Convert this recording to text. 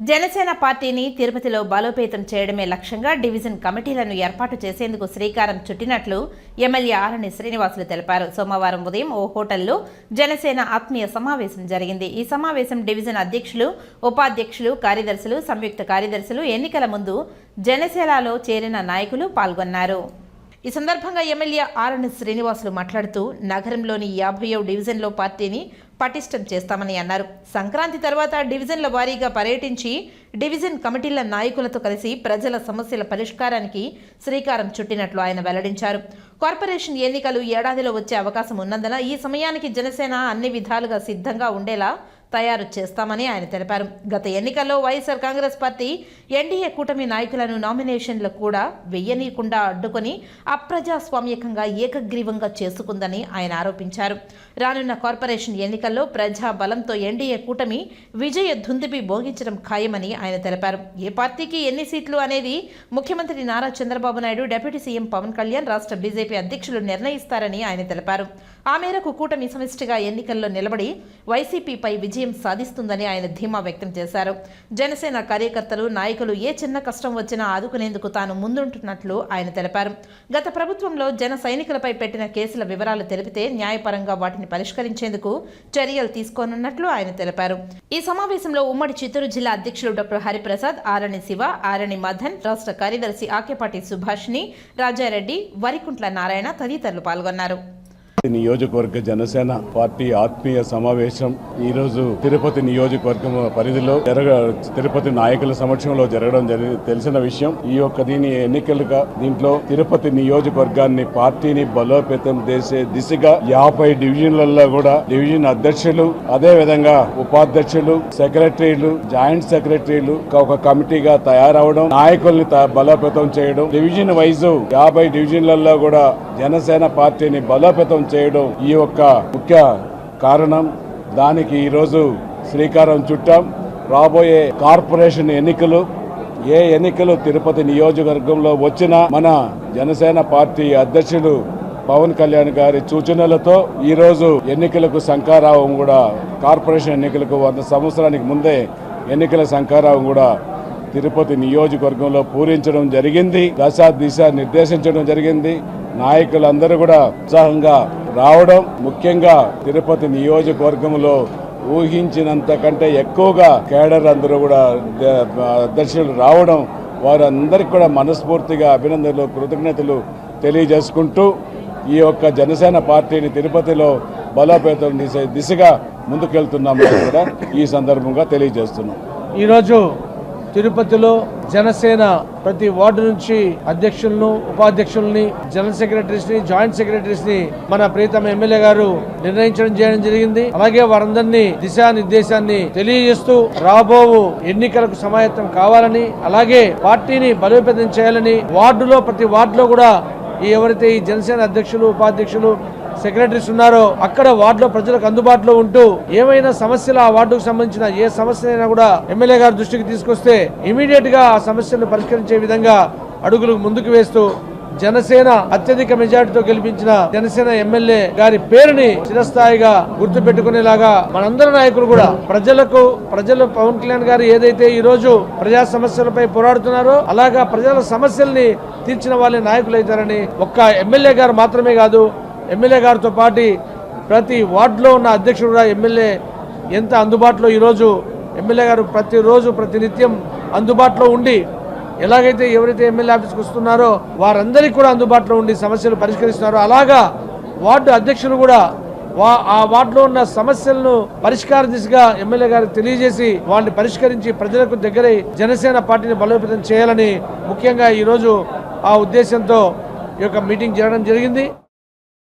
జనసేన పార్టీని తిరుపతిలో బలోపేతం చేయడమే లక్ష్యంగా డివిజన్ కమిటీలను ఏర్పాటు చేసేందుకు శ్రీకారం చుట్టినట్లు ఎమ్మెల్యే ఆరణి శ్రీనివాసులు తెలిపారు. సోమవారం ఉదయం ఓ హోటల్లో జనసేన ఆత్మీయ సమావేశం జరిగింది. ఈ సమావేశం డివిజన్ అధ్యక్షులు ఉపాధ్యక్షులు కార్యదర్శులు సంయుక్త కార్యదర్శులు ఎన్నికల ముందు జనసేనలో చేరిన నాయకులు పాల్గొన్నారు. ఈ సందర్భంగా ఎమ్మెల్యే ఆరణి శ్రీనివాసులు మాట్లాడుతూ నగరంలోని యాభైవ డివిజన్లో పార్టీని పటిష్టం చేస్తామని అన్నారు. సంక్రాంతి తర్వాత డివిజన్ల వారీగా పర్యటించి డివిజన్ కమిటీల నాయకులతో కలిసి ప్రజల సమస్యల పరిష్కారానికి శ్రీకారం చుట్టినట్లు ఆయన వెల్లడించారు. కార్పొరేషన్ ఎన్నికలు ఏడాదిలో వచ్చే అవకాశం ఉన్నందున ఈ సమయానికి జనసేన అన్ని విధాలుగా సిద్ధంగా ఉండేలా తయారు చేస్తామని ఆయన తెలిపారు. గత ఎన్నికల్లో వైఎస్ఆర్ కాంగ్రెస్ పార్టీ ఎన్డీఏ కూటమి నాయకులను నామినేషన్లు కూడా వెయ్యనీయకుండా అడ్డుకొని అప్రజాస్వామ్యకంగా ఏకగ్రీవంగా చేసుకుందని ఆయన ఆరోపించారు. రానున్న కార్పొరేషన్ ఎన్నికల్లో ప్రజా బలంతో ఎన్డీఏ కూటమి విజయ ధుందిపి భోగించడం ఖాయమని ఆయన తెలిపారు. ఏ పార్టీకి ఎన్ని సీట్లు అనేది ముఖ్యమంత్రి నారా చంద్రబాబు నాయుడు డిప్యూటీ సీఎం పవన్ కళ్యాణ్ రాష్ట్ర బీజేపీ అధ్యక్షులు నిర్ణయిస్తారని ఆయన తెలిపారు. ఆ మేరకు కూటమి సమిష్టిగా ఎన్నికల్లో నిలబడి వైసీపీపై విజయ విజయం సాధిస్తుందని ఆయన ధీమా వ్యక్తం చేశారు. జనసేన కార్యకర్తలు నాయకులు ఏ చిన్న కష్టం వచ్చినా ఆదుకునేందుకు తాను ముందుంటున్నట్లు ఆయన తెలిపారు. గత ప్రభుత్వంలో జన సైనికులపై పెట్టిన కేసుల వివరాలు తెలిపితే న్యాయపరంగా వాటిని పరిష్కరించేందుకు చర్యలు తీసుకోనున్నట్లు ఆయన తెలిపారు. ఈ సమావేశంలో ఉమ్మడి చిత్తూరు జిల్లా అధ్యక్షులు డాక్టర్ హరిప్రసాద్ ఆరణి శివ ఆరణి మధన్ రాష్ట్ర కార్యదర్శి ఆకేపాటి సుభాష్ని రాజారెడ్డి వరికుంట్ల నారాయణ తదితరులు పాల్గొన్నారు. నియోజకవర్గ జనసేన పార్టీ ఆత్మీయ సమావేశం ఈ రోజు తిరుపతి నియోజకవర్గం పరిధిలో జరగ తిరుపతి నాయకుల సమక్షంలో జరగడం జరిగింది తెలిసిన విషయం ఈ యొక్క దీని ఎన్నికలుగా దీంట్లో తిరుపతి నియోజకవర్గాన్ని పార్టీని బలోపేతం చేసే దిశగా యాభై డివిజన్లలో కూడా డివిజన్ అధ్యక్షులు అదే విధంగా ఉపాధ్యక్షులు సెక్రటరీలు జాయింట్ సెక్రటరీలు ఒక కమిటీగా తయారవడం నాయకుల్ని బలోపేతం చేయడం డివిజన్ వైజ్ యాభై డివిజన్లలో కూడా జనసేన పార్టీని బలోపేతం చేయడం ఈ యొక్క ముఖ్య కారణం. దానికి ఈరోజు శ్రీకారం చుట్టాం. రాబోయే కార్పొరేషన్ ఎన్నికలు ఏ ఎన్నికలు తిరుపతి నియోజకవర్గంలో వచ్చినా మన జనసేన పార్టీ అధ్యక్షుడు పవన్ కళ్యాణ్ గారి సూచనలతో ఈ రోజు ఎన్నికలకు శంకారావం కూడా కార్పొరేషన్ ఎన్నికలకు వంద సంవత్సరానికి ముందే ఎన్నికల శంకారావం కూడా తిరుపతి నియోజకవర్గంలో పూరించడం జరిగింది. దశ దిశ నిర్దేశించడం జరిగింది. నాయకులందరూ కూడా ఉత్సాహంగా రావడం ముఖ్యంగా తిరుపతి నియోజకవర్గంలో ఊహించినంత కంటే ఎక్కువగా కేడర్ అందరూ కూడా దర్శకులు రావడం వారందరికీ కూడా మనస్ఫూర్తిగా అభినందనలు కృతజ్ఞతలు తెలియజేసుకుంటూ ఈ యొక్క జనసేన పార్టీని తిరుపతిలో బలోపేతం దిశ దిశగా ముందుకెళ్తున్నామని కూడా ఈ సందర్భంగా తెలియజేస్తున్నాం. ఈరోజు తిరుపతిలో జనసేన ప్రతి వార్డు నుంచి అధ్యక్షులను ఉపాధ్యక్షుల్ని జనరల్ సెక్రటరీస్ని జాయింట్ సెక్రటరీస్ని మన ప్రీతమ ఎమ్మెల్యే గారు నిర్ణయించడం చేయడం జరిగింది. అలాగే వారందరినీ దిశానిర్దేశాన్ని తెలియజేస్తూ రాబో ఎన్నికలకు సమాయత్తం కావాలని అలాగే పార్టీని బలోపేతం చేయాలని వార్డులో ప్రతి వార్డులో కూడా ఎవరైతే ఈ జనసేన అధ్యక్షులు ఉపాధ్యక్షులు సెక్రటరీస్ ఉన్నారో అక్కడ వార్డులో ప్రజలకు అందుబాటులో ఉంటూ ఏమైనా సమస్యలు ఆ వార్డుకు సంబంధించిన ఏ సమస్య అయినా కూడా ఎమ్మెల్యే గారి దృష్టికి తీసుకొస్తే ఇమీడియట్గా ఆ సమస్యలను పరిష్కరించే విధంగా అడుగులు ముందుకు వేస్తూ జనసేన అత్యధిక మెజార్టీతో గెలిపించిన జనసేన ఎమ్మెల్యే గారి పేరుని చిరస్థాయిగా గుర్తు పెట్టుకునేలాగా మనందరి నాయకులు కూడా ప్రజలకు ప్రజలు పవన్ కళ్యాణ్ గారు ఏదైతే ఈ రోజు ప్రజా సమస్యలపై పోరాడుతున్నారో అలాగా ప్రజల సమస్యల్ని తీర్చిన వాళ్ళే నాయకులు అవుతారని ఒక్క ఎమ్మెల్యే గారు మాత్రమే కాదు ఎమ్మెల్యే గారితో పాటు ప్రతి వార్డులో ఉన్న అధ్యక్షుడు కూడా ఎమ్మెల్యే ఎంత అందుబాటులో ఈరోజు ఎమ్మెల్యే గారు ప్రతిరోజు ప్రతినిత్యం అందుబాటులో ఉండి ఎలాగైతే ఎవరైతే ఎమ్మెల్యే ఆఫీస్కి వస్తున్నారో వారందరికీ కూడా అందుబాటులో ఉండి సమస్యలు పరిష్కరిస్తున్నారో అలాగా వార్డు అధ్యక్షులు కూడా వా ఆ వార్డులో ఉన్న సమస్యలను పరిష్కార దిశగా ఎమ్మెల్యే గారికి తెలియజేసి వాళ్ళని పరిష్కరించి ప్రజలకు దగ్గరై జనసేన పార్టీని బలోపేతం చేయాలని ముఖ్యంగా ఈరోజు ఆ ఉద్దేశంతో ఈ యొక్క మీటింగ్ జరగడం జరిగింది.